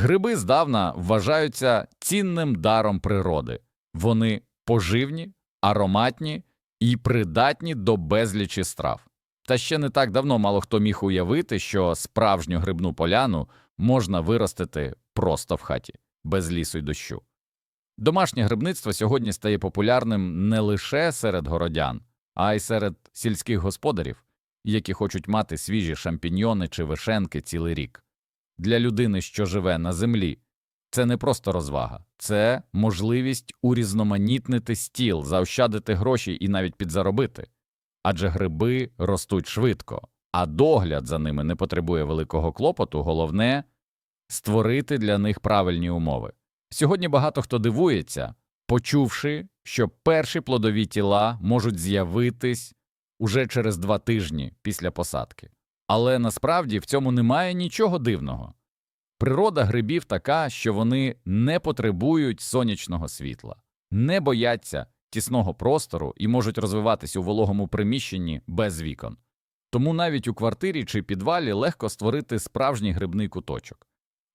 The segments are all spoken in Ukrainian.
Гриби здавна вважаються цінним даром природи. Вони поживні, ароматні і придатні до безлічі страв. Та ще не так давно мало хто міг уявити, що справжню грибну поляну можна виростити просто в хаті, без лісу й дощу. Домашнє грибництво сьогодні стає популярним не лише серед городян, а й серед сільських господарів, які хочуть мати свіжі шампіньйони чи вишенки цілий рік. Для людини, що живе на землі, це не просто розвага, це можливість урізноманітнити стіл, заощадити гроші і навіть підзаробити. Адже гриби ростуть швидко, а догляд за ними не потребує великого клопоту, головне створити для них правильні умови. Сьогодні багато хто дивується, почувши, що перші плодові тіла можуть з'явитись уже через два тижні після посадки. Але насправді в цьому немає нічого дивного. Природа грибів така, що вони не потребують сонячного світла, не бояться тісного простору і можуть розвиватись у вологому приміщенні без вікон. Тому навіть у квартирі чи підвалі легко створити справжній грибний куточок.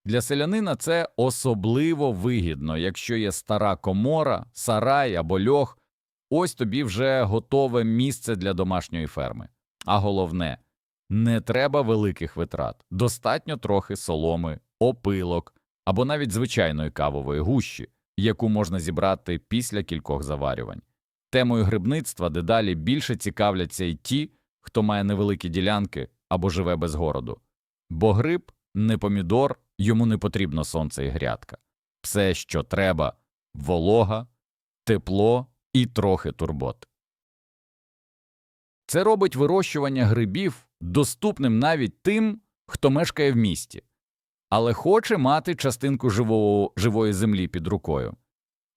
Для селянина це особливо вигідно, якщо є стара комора, сарай або льох, ось тобі вже готове місце для домашньої ферми. А головне, не треба великих витрат, достатньо трохи соломи, опилок або навіть звичайної кавової гущі, яку можна зібрати після кількох заварювань. Темою грибництва дедалі більше цікавляться й ті, хто має невеликі ділянки або живе без городу. Бо гриб не помідор, йому не потрібно сонце і грядка. Все, що треба волога, тепло і трохи турбот. Це робить вирощування грибів доступним навіть тим, хто мешкає в місті, але хоче мати частинку живого, живої землі під рукою.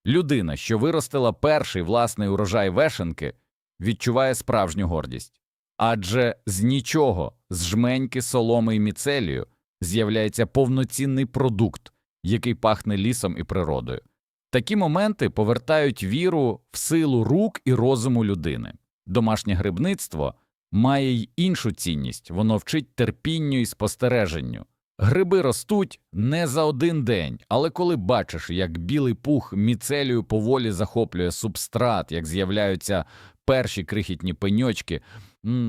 Людина, що виростила перший власний урожай вешенки, відчуває справжню гордість. Адже з нічого, з жменьки соломи і міцелію, з'являється повноцінний продукт, який пахне лісом і природою. Такі моменти повертають віру в силу рук і розуму людини. Домашнє грибництво має й іншу цінність воно вчить терпінню і спостереженню. Гриби ростуть не за один день, але коли бачиш, як білий пух міцелію поволі захоплює субстрат, як з'являються перші крихітні пеньочки,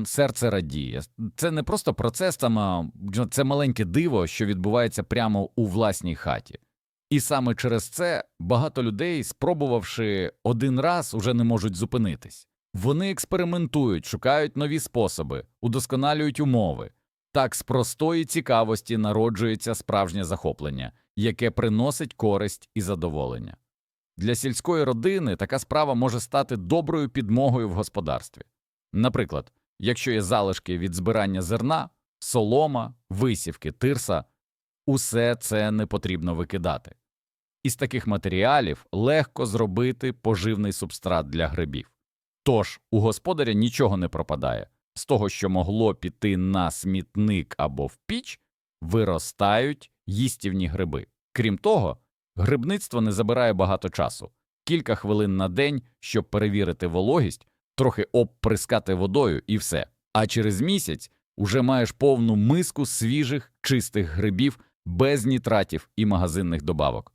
серце радіє. Це не просто процес, там, а це маленьке диво, що відбувається прямо у власній хаті. І саме через це багато людей, спробувавши один раз, уже не можуть зупинитись. Вони експериментують, шукають нові способи, удосконалюють умови. Так з простої цікавості народжується справжнє захоплення, яке приносить користь і задоволення. Для сільської родини така справа може стати доброю підмогою в господарстві. Наприклад, якщо є залишки від збирання зерна, солома, висівки, тирса, усе це не потрібно викидати. Із таких матеріалів легко зробити поживний субстрат для грибів. Тож у господаря нічого не пропадає з того, що могло піти на смітник або в піч, виростають їстівні гриби. Крім того, грибництво не забирає багато часу кілька хвилин на день, щоб перевірити вологість, трохи обприскати водою і все. А через місяць уже маєш повну миску свіжих чистих грибів без нітратів і магазинних добавок.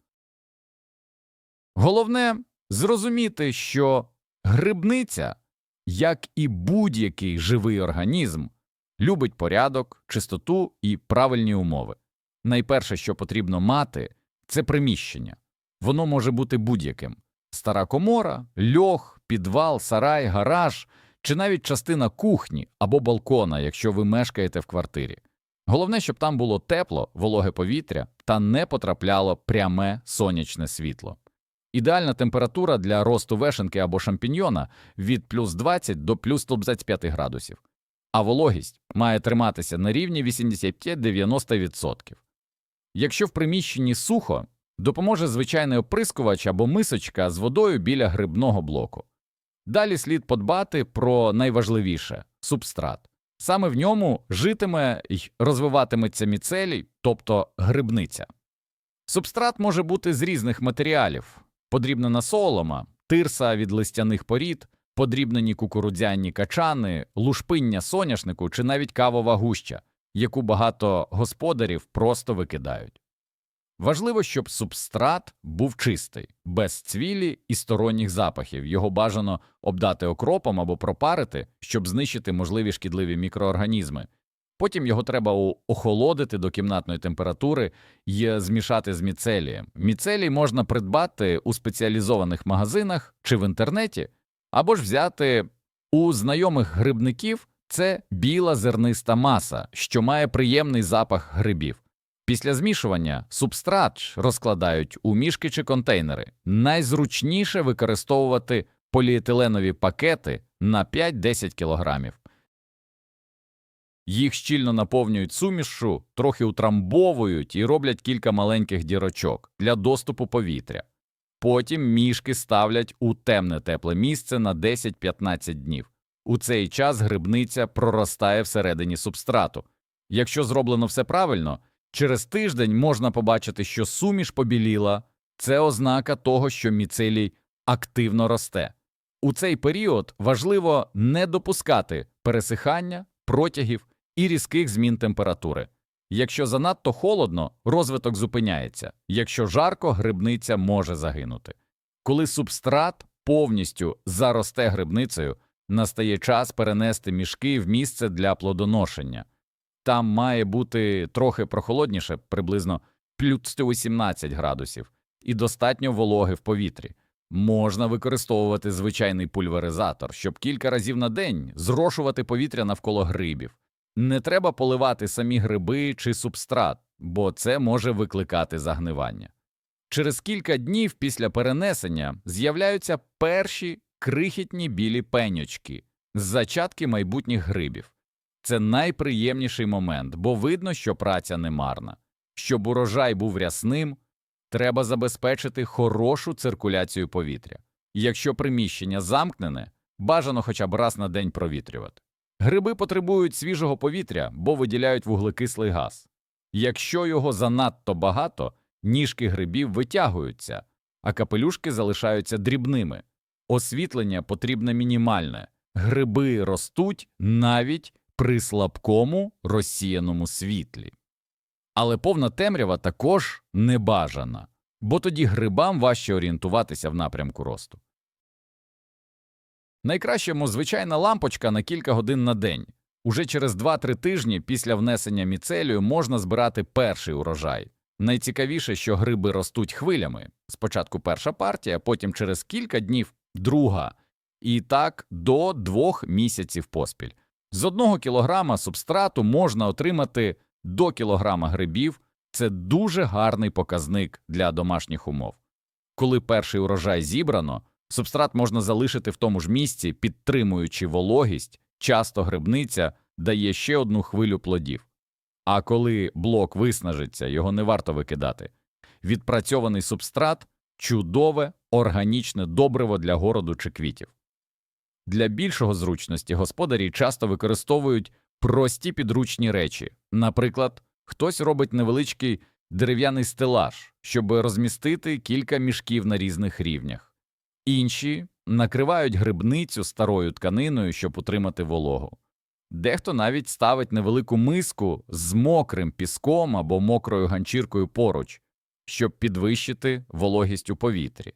Головне зрозуміти, що грибниця як і будь-який живий організм, любить порядок, чистоту і правильні умови. Найперше, що потрібно мати, це приміщення. Воно може бути будь-яким стара комора, льох, підвал, сарай, гараж чи навіть частина кухні або балкона, якщо ви мешкаєте в квартирі. Головне, щоб там було тепло, вологе повітря та не потрапляло пряме сонячне світло. Ідеальна температура для росту вешенки або шампіньйона від плюс 20 до плюс 25 градусів, а вологість має триматися на рівні 85-90%. Якщо в приміщенні сухо, допоможе звичайний оприскувач або мисочка з водою біля грибного блоку. Далі слід подбати про найважливіше субстрат. Саме в ньому житиме й розвиватиметься міцелій, тобто грибниця. Субстрат може бути з різних матеріалів подрібнена солома, тирса від листяних порід, подрібнені кукурудзяні качани, лушпиння соняшнику чи навіть кавова гуща, яку багато господарів просто викидають. Важливо, щоб субстрат був чистий, без цвілі і сторонніх запахів. Його бажано обдати окропом або пропарити, щоб знищити можливі шкідливі мікроорганізми. Потім його треба охолодити до кімнатної температури і змішати з міцелієм. Міцелій можна придбати у спеціалізованих магазинах чи в інтернеті, або ж взяти у знайомих грибників це біла зерниста маса, що має приємний запах грибів. Після змішування субстрат розкладають у мішки чи контейнери. Найзручніше використовувати поліетиленові пакети на 5-10 кілограмів. Їх щільно наповнюють сумішу, трохи утрамбовують і роблять кілька маленьких дірочок для доступу повітря. Потім мішки ставлять у темне тепле місце на 10-15 днів. У цей час грибниця проростає всередині субстрату. Якщо зроблено все правильно, через тиждень можна побачити, що суміш побіліла це ознака того, що міцелій активно росте. У цей період важливо не допускати пересихання, протягів і різких змін температури. Якщо занадто холодно, розвиток зупиняється, якщо жарко, грибниця може загинути. Коли субстрат повністю заросте грибницею, настає час перенести мішки в місце для плодоношення. Там має бути трохи прохолодніше, приблизно плюс 118 градусів, і достатньо вологи в повітрі. Можна використовувати звичайний пульверизатор, щоб кілька разів на день зрошувати повітря навколо грибів. Не треба поливати самі гриби чи субстрат, бо це може викликати загнивання. Через кілька днів після перенесення з'являються перші крихітні білі пеньочки, зачатки майбутніх грибів. Це найприємніший момент, бо видно, що праця не марна. Щоб урожай був рясним, треба забезпечити хорошу циркуляцію повітря. Якщо приміщення замкнене, бажано хоча б раз на день провітрювати. Гриби потребують свіжого повітря, бо виділяють вуглекислий газ. Якщо його занадто багато, ніжки грибів витягуються, а капелюшки залишаються дрібними. Освітлення потрібне мінімальне. Гриби ростуть навіть при слабкому розсіяному світлі. Але повна темрява також не бажана, бо тоді грибам важче орієнтуватися в напрямку росту. Найкращому звичайна лампочка на кілька годин на день. Уже через 2-3 тижні після внесення міцелію можна збирати перший урожай. Найцікавіше, що гриби ростуть хвилями. Спочатку перша партія, потім через кілька днів друга. І так до двох місяців поспіль. З одного кілограма субстрату можна отримати до кілограма грибів. Це дуже гарний показник для домашніх умов. Коли перший урожай зібрано, субстрат можна залишити в тому ж місці, підтримуючи вологість, часто грибниця дає ще одну хвилю плодів. А коли блок виснажиться, його не варто викидати. Відпрацьований субстрат чудове органічне добриво для городу чи квітів. Для більшого зручності господарі часто використовують прості підручні речі. Наприклад, хтось робить невеличкий дерев'яний стелаж, щоб розмістити кілька мішків на різних рівнях. Інші накривають грибницю старою тканиною, щоб утримати вологу. Дехто навіть ставить невелику миску з мокрим піском або мокрою ганчіркою поруч, щоб підвищити вологість у повітрі.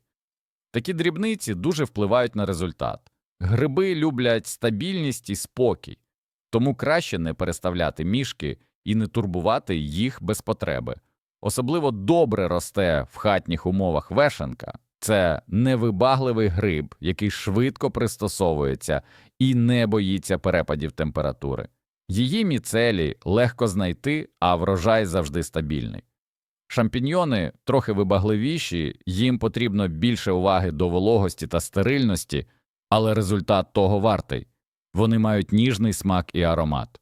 Такі дрібниці дуже впливають на результат. Гриби люблять стабільність і спокій, тому краще не переставляти мішки і не турбувати їх без потреби. Особливо добре росте в хатніх умовах вешенка. Це невибагливий гриб, який швидко пристосовується і не боїться перепадів температури. Її міцелі легко знайти, а врожай завжди стабільний. Шампіньйони трохи вибагливіші, їм потрібно більше уваги до вологості та стерильності, але результат того вартий. Вони мають ніжний смак і аромат.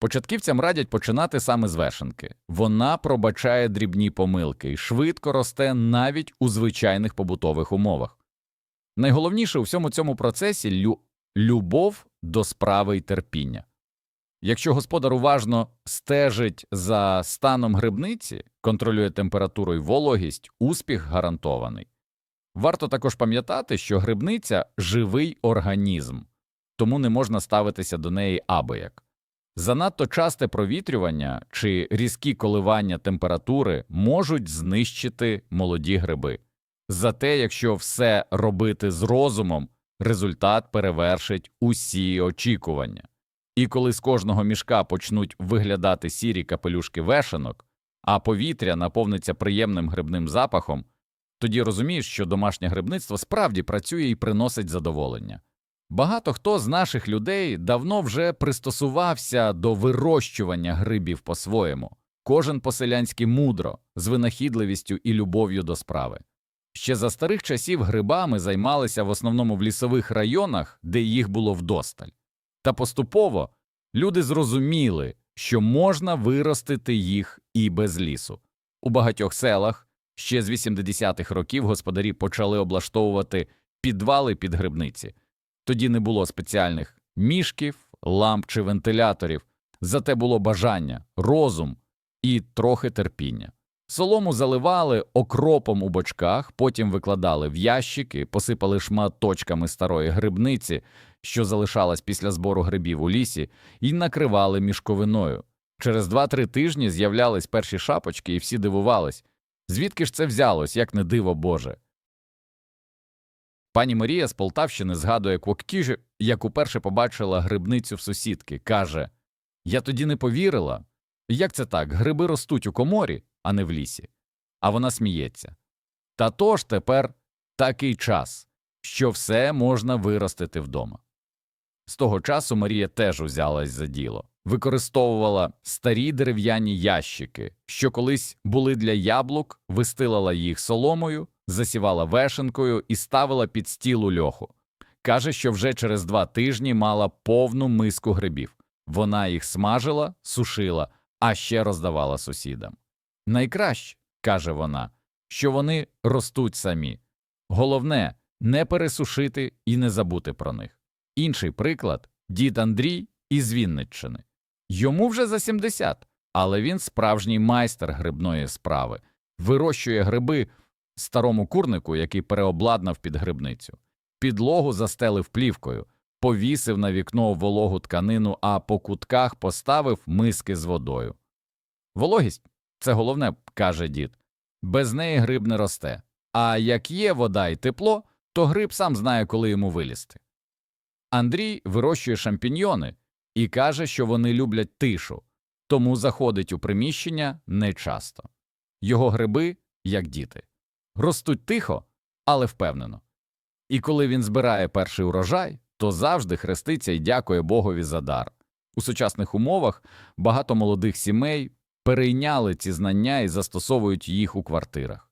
Початківцям радять починати саме з вешенки. Вона пробачає дрібні помилки і швидко росте навіть у звичайних побутових умовах. Найголовніше у всьому цьому процесі лю... любов до справи й терпіння. Якщо господар уважно стежить за станом грибниці, контролює температуру й вологість, успіх гарантований. Варто також пам'ятати, що грибниця живий організм, тому не можна ставитися до неї абияк. Занадто часте провітрювання чи різкі коливання температури можуть знищити молоді гриби. Зате, якщо все робити з розумом, результат перевершить усі очікування. І коли з кожного мішка почнуть виглядати сірі капелюшки вешенок, а повітря наповниться приємним грибним запахом, тоді розумієш, що домашнє грибництво справді працює і приносить задоволення. Багато хто з наших людей давно вже пристосувався до вирощування грибів по-своєму, кожен по-селянськи мудро, з винахідливістю і любов'ю до справи. Ще за старих часів грибами займалися в основному в лісових районах, де їх було вдосталь. Та поступово люди зрозуміли, що можна виростити їх і без лісу. У багатьох селах ще з 80-х років господарі почали облаштовувати підвали під грибниці. Тоді не було спеціальних мішків, ламп чи вентиляторів, зате було бажання, розум і трохи терпіння. Солому заливали окропом у бочках, потім викладали в ящики, посипали шматочками старої грибниці, що залишалась після збору грибів у лісі, і накривали мішковиною. Через 2-3 тижні з'являлись перші шапочки, і всі дивувались. Звідки ж це взялось, як не диво Боже? Пані Марія з Полтавщини згадує Квоктіжі, як уперше побачила грибницю в сусідки. Каже Я тоді не повірила. Як це так? Гриби ростуть у коморі, а не в лісі. А вона сміється. Та то ж тепер такий час, що все можна виростити вдома. З того часу Марія теж узялась за діло, використовувала старі дерев'яні ящики, що колись були для яблук, вистилала їх соломою, засівала вешенкою і ставила під стіл у льоху. Каже, що вже через два тижні мала повну миску грибів. Вона їх смажила, сушила, а ще роздавала сусідам. Найкраще, каже вона, що вони ростуть самі. Головне не пересушити і не забути про них. Інший приклад дід Андрій із Вінниччини. Йому вже за 70, але він справжній майстер грибної справи, вирощує гриби старому курнику, який переобладнав під грибницю. Підлогу застелив плівкою, повісив на вікно вологу тканину, а по кутках поставив миски з водою. Вологість це головне, каже дід. Без неї гриб не росте. А як є вода і тепло, то гриб сам знає, коли йому вилізти. Андрій вирощує шампіньйони і каже, що вони люблять тишу, тому заходить у приміщення нечасто. Його гриби, як діти, ростуть тихо, але впевнено. І коли він збирає перший урожай, то завжди хреститься і дякує Богові за дар. У сучасних умовах багато молодих сімей перейняли ці знання і застосовують їх у квартирах.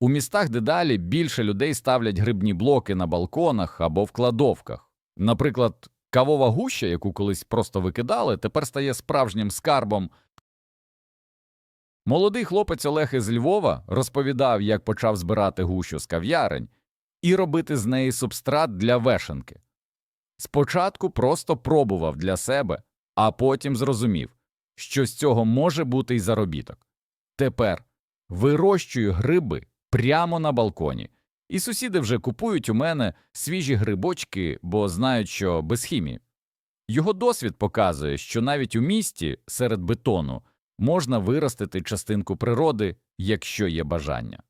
У містах дедалі більше людей ставлять грибні блоки на балконах або в кладовках. Наприклад, кавова гуща, яку колись просто викидали, тепер стає справжнім скарбом. Молодий хлопець Олег із Львова розповідав, як почав збирати гущу з кав'ярень і робити з неї субстрат для вешенки. Спочатку просто пробував для себе, а потім зрозумів, що з цього може бути й заробіток. Тепер вирощую гриби прямо на балконі, і сусіди вже купують у мене свіжі грибочки, бо знають, що без хімії. Його досвід показує, що навіть у місті серед бетону можна виростити частинку природи, якщо є бажання.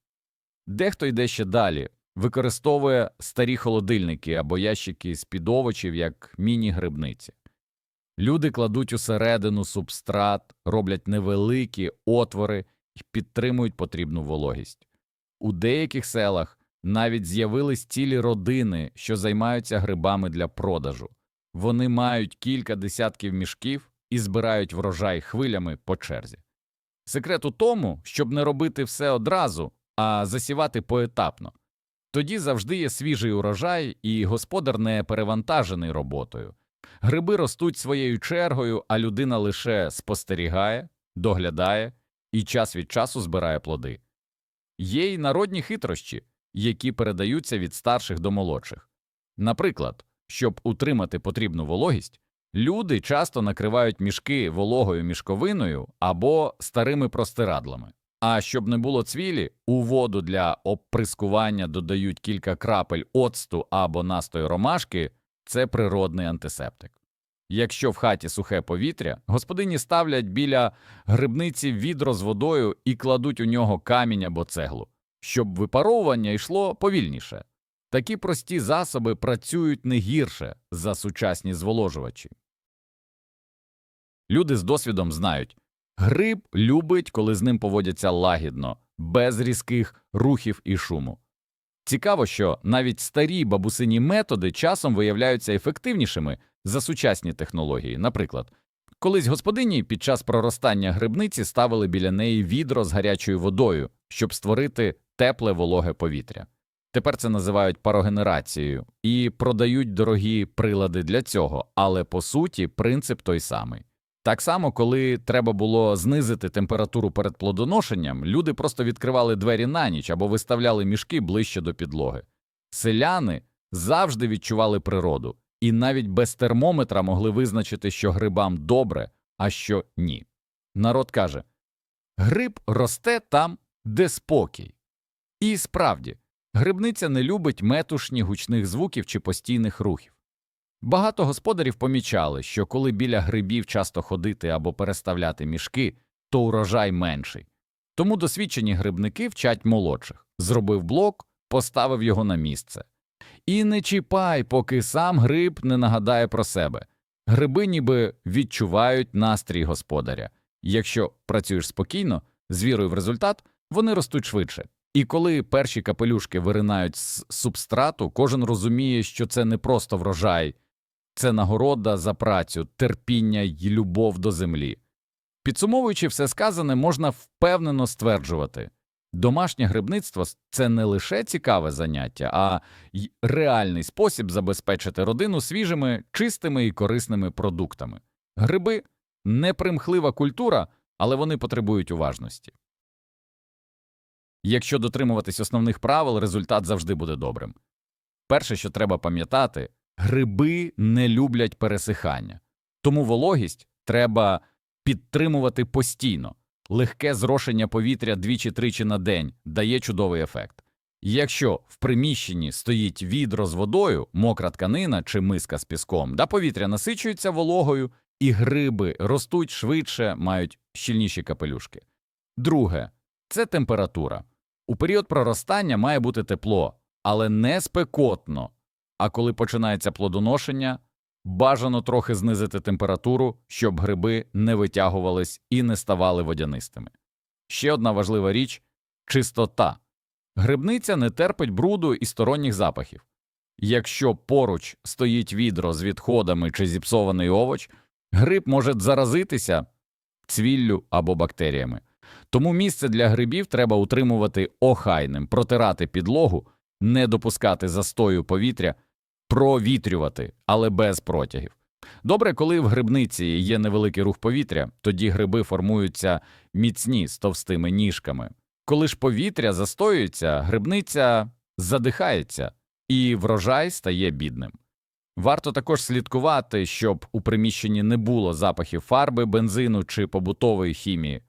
Дехто йде ще далі, використовує старі холодильники або ящики з під овочів як міні-грибниці. Люди кладуть усередину субстрат, роблять невеликі отвори і підтримують потрібну вологість. У деяких селах навіть з'явились цілі родини, що займаються грибами для продажу. Вони мають кілька десятків мішків і збирають врожай хвилями по черзі. Секрет у тому, щоб не робити все одразу, а засівати поетапно. Тоді завжди є свіжий урожай, і господар не перевантажений роботою. Гриби ростуть своєю чергою, а людина лише спостерігає, доглядає і час від часу збирає плоди. Є й народні хитрощі, які передаються від старших до молодших. Наприклад, щоб утримати потрібну вологість, люди часто накривають мішки вологою мішковиною або старими простирадлами. А щоб не було цвілі, у воду для оприскування додають кілька крапель оцту або настою ромашки це природний антисептик. Якщо в хаті сухе повітря, господині ставлять біля грибниці відро з водою і кладуть у нього камінь або цеглу, щоб випаровування йшло повільніше. Такі прості засоби працюють не гірше за сучасні зволожувачі. Люди з досвідом знають, гриб любить, коли з ним поводяться лагідно, без різких рухів і шуму. Цікаво, що навіть старі бабусині методи часом виявляються ефективнішими за сучасні технології. Наприклад, колись господині під час проростання грибниці ставили біля неї відро з гарячою водою, щоб створити тепле вологе повітря. Тепер це називають парогенерацією і продають дорогі прилади для цього, але по суті принцип той самий. Так само, коли треба було знизити температуру перед плодоношенням, люди просто відкривали двері на ніч або виставляли мішки ближче до підлоги. Селяни завжди відчували природу і навіть без термометра могли визначити, що грибам добре, а що ні. Народ каже гриб росте там, де спокій. І справді, грибниця не любить метушні гучних звуків чи постійних рухів. Багато господарів помічали, що коли біля грибів часто ходити або переставляти мішки, то урожай менший. Тому досвідчені грибники вчать молодших зробив блок, поставив його на місце. І не чіпай, поки сам гриб не нагадає про себе. Гриби ніби відчувають настрій господаря. Якщо працюєш спокійно, з вірою в результат, вони ростуть швидше. І коли перші капелюшки виринають з субстрату, кожен розуміє, що це не просто врожай, це нагорода за працю, терпіння й любов до землі. Підсумовуючи все сказане, можна впевнено стверджувати домашнє грибництво це не лише цікаве заняття, а й реальний спосіб забезпечити родину свіжими, чистими і корисними продуктами. Гриби непримхлива культура, але вони потребують уважності. Якщо дотримуватись основних правил, результат завжди буде добрим. Перше, що треба пам'ятати, гриби не люблять пересихання, тому вологість треба підтримувати постійно. Легке зрошення повітря двічі-тричі на день дає чудовий ефект. Якщо в приміщенні стоїть відро з водою, мокра тканина чи миска з піском, да повітря насичується вологою, і гриби ростуть швидше, мають щільніші капелюшки. Друге це температура. У період проростання має бути тепло, але не спекотно. А коли починається плодоношення, бажано трохи знизити температуру, щоб гриби не витягувались і не ставали водянистими. Ще одна важлива річ чистота. Грибниця не терпить бруду і сторонніх запахів. Якщо поруч стоїть відро з відходами чи зіпсований овоч, гриб може заразитися цвіллю або бактеріями. Тому місце для грибів треба утримувати охайним, протирати підлогу, не допускати застою повітря, провітрювати, але без протягів. Добре, коли в грибниці є невеликий рух повітря, тоді гриби формуються міцні з товстими ніжками. Коли ж повітря застоюється, грибниця задихається, і врожай стає бідним. Варто також слідкувати, щоб у приміщенні не було запахів фарби, бензину чи побутової хімії.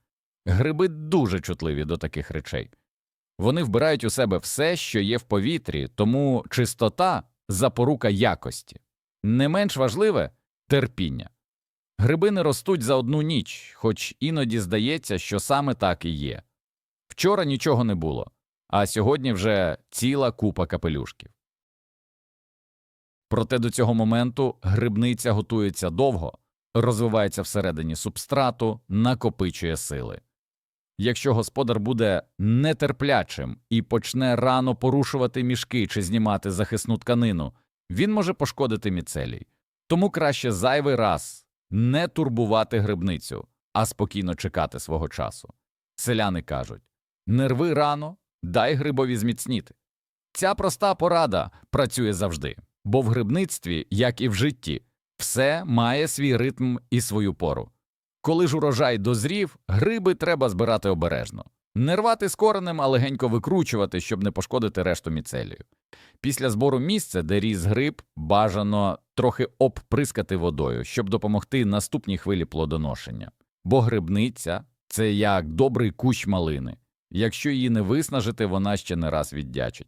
Гриби дуже чутливі до таких речей. Вони вбирають у себе все, що є в повітрі, тому чистота запорука якості. Не менш важливе терпіння. Гриби не ростуть за одну ніч, хоч іноді здається, що саме так і є. Вчора нічого не було, а сьогодні вже ціла купа капелюшків. Проте до цього моменту грибниця готується довго, розвивається всередині субстрату, накопичує сили. Якщо господар буде нетерплячим і почне рано порушувати мішки чи знімати захисну тканину, він може пошкодити міцелій. Тому краще зайвий раз не турбувати грибницю, а спокійно чекати свого часу. Селяни кажуть не рви рано, дай грибові зміцніти. Ця проста порада працює завжди, бо в грибництві, як і в житті, все має свій ритм і свою пору. Коли ж урожай дозрів, гриби треба збирати обережно, не рвати з коренем, а легенько викручувати, щоб не пошкодити решту міцелію. Після збору місця, де ріс гриб, бажано трохи обприскати водою, щоб допомогти наступній хвилі плодоношення. Бо грибниця це як добрий кущ малини. Якщо її не виснажити, вона ще не раз віддячить.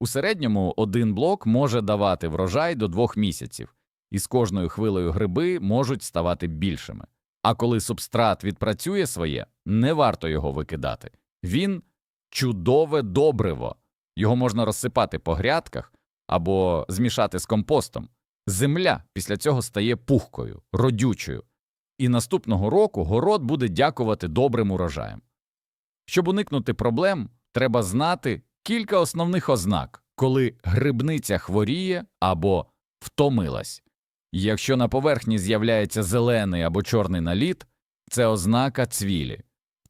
У середньому один блок може давати врожай до двох місяців. і з кожною хвилею гриби можуть ставати більшими. А коли субстрат відпрацює своє, не варто його викидати. Він чудове добриво. Його можна розсипати по грядках або змішати з компостом. Земля після цього стає пухкою, родючою, і наступного року город буде дякувати добрим урожаям. Щоб уникнути проблем, треба знати кілька основних ознак, коли грибниця хворіє або втомилась. Якщо на поверхні з'являється зелений або чорний наліт, це ознака цвілі.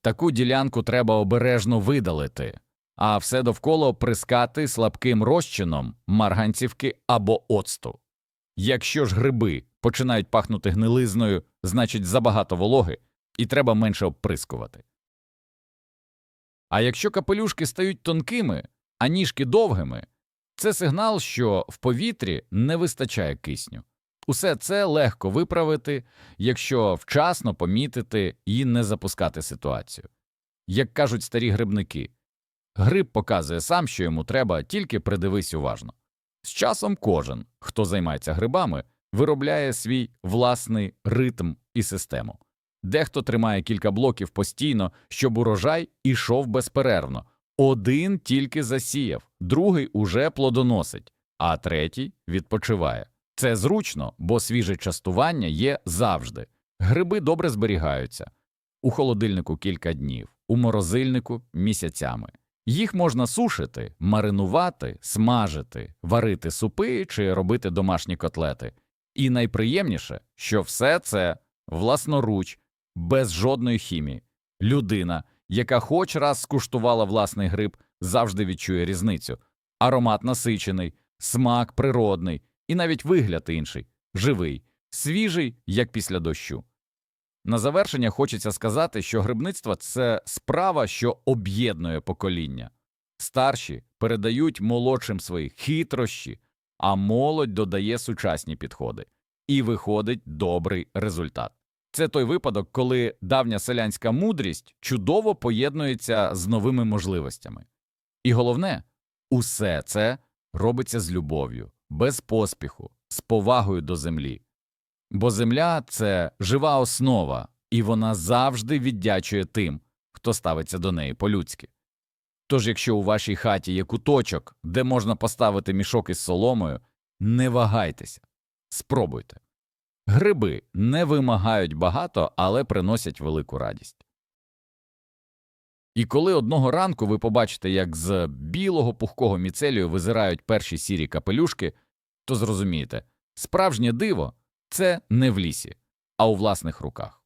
Таку ділянку треба обережно видалити, а все довкола оприскати слабким розчином марганцівки або оцту. Якщо ж гриби починають пахнути гнилизною, значить забагато вологи, і треба менше обприскувати. А якщо капелюшки стають тонкими, а ніжки довгими, це сигнал, що в повітрі не вистачає кисню. Усе це легко виправити, якщо вчасно помітити і не запускати ситуацію. Як кажуть старі грибники, гриб показує сам, що йому треба, тільки придивись уважно. З часом кожен, хто займається грибами, виробляє свій власний ритм і систему. Дехто тримає кілька блоків постійно, щоб урожай ішов безперервно. Один тільки засіяв, другий уже плодоносить, а третій відпочиває. Це зручно, бо свіже частування є завжди. Гриби добре зберігаються у холодильнику кілька днів, у морозильнику місяцями. Їх можна сушити, маринувати, смажити, варити супи чи робити домашні котлети. І найприємніше, що все це власноруч, без жодної хімії. Людина, яка хоч раз скуштувала власний гриб, завжди відчує різницю. Аромат насичений, смак природний, і навіть вигляд інший, живий, свіжий, як після дощу. На завершення хочеться сказати, що грибництво це справа, що об'єднує покоління. Старші передають молодшим свої хитрощі, а молодь додає сучасні підходи. І виходить добрий результат. Це той випадок, коли давня селянська мудрість чудово поєднується з новими можливостями. І головне, усе це робиться з любов'ю, без поспіху, з повагою до землі. Бо земля це жива основа, і вона завжди віддячує тим, хто ставиться до неї по-людськи. Тож, якщо у вашій хаті є куточок, де можна поставити мішок із соломою, не вагайтеся, спробуйте. Гриби не вимагають багато, але приносять велику радість. І коли одного ранку ви побачите, як з білого пухкого міцелію визирають перші сірі капелюшки, то зрозумієте, справжнє диво це не в лісі, а у власних руках.